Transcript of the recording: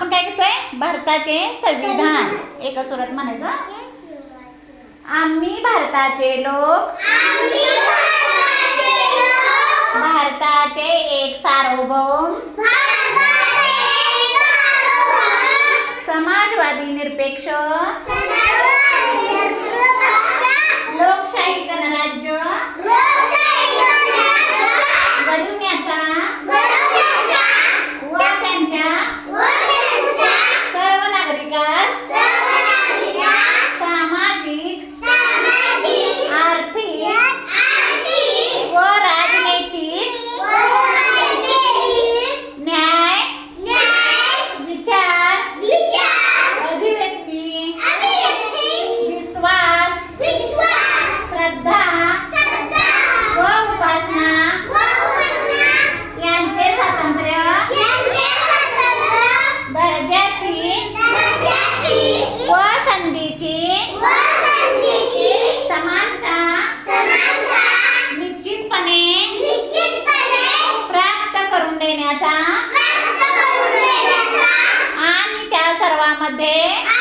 आपण काय घेतोय? भारताचे संविधान. एका सुरात म्हणायचं. आम्ही भारताचे लोक. भारताचे एक सार्वभौम. देण्याचा. आणि त्या सर्वांमध्ये?